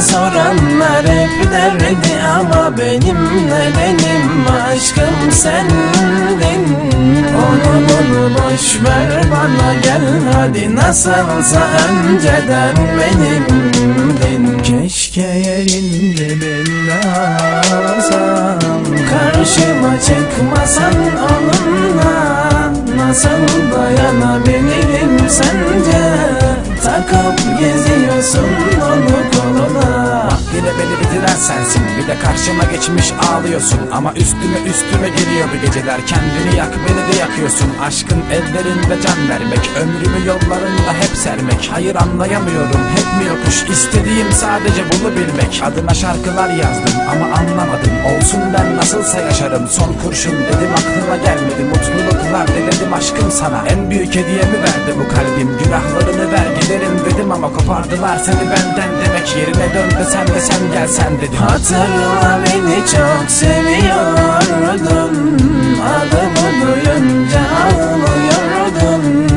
Soranlar hep derdi ama benimle benim aşkım sendin. Onu bunu boş ver bana gel hadi nasılsa önceden benimdin. Keşke yerinde belli olsam Karşıma çıkmasan onunla Nasıl dayanabilirim sence? Takıp geziyorsun yine beni bitiren sensin. Bir de karşıma geçmiş ağlıyorsun. Ama üstüme üstüme geliyor bu geceler. Kendini yak beni de yakıyorsun. Aşkın ellerinde can vermek Ömrümü yollarında hep sermek. Hayır anlayamıyorum. Hep mi yokuş? İstediğim sadece bunu bilmek. Adına şarkılar yazdım ama anlamadım. Olsun ben nasılsa yaşarım. Son kurşun dedim aklıma gelmedi. Mutluluklar diledim aşkım sana? En büyük hediyemi verdi bu kalbim. Dedim ama Kopardılar seni benden demek Yerine dön desem de sen gelsen dedim Hatırla beni çok seviyordun. Adımı duyunca ağlıyordun.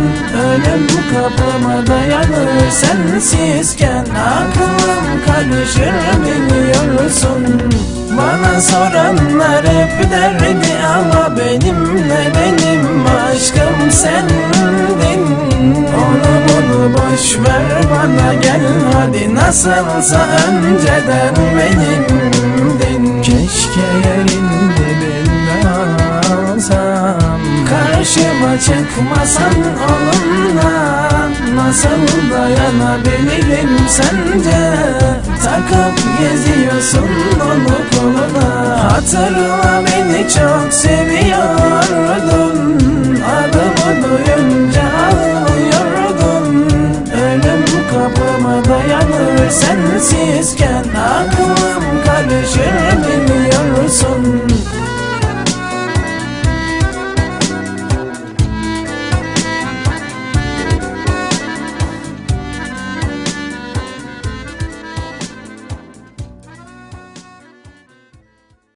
Ölüm kapıma dayanır sensizken Aklım karışır biliyorsun Bana soranlar hep derdi ama benimle benim aşkım sendin nasılsa önceden benimdin Keşke yerinde olsam Karşıma çıkmasan onunla Nasıl dayanabilirim sence? Takıp geziyorsun onu koluna. Hatırla beni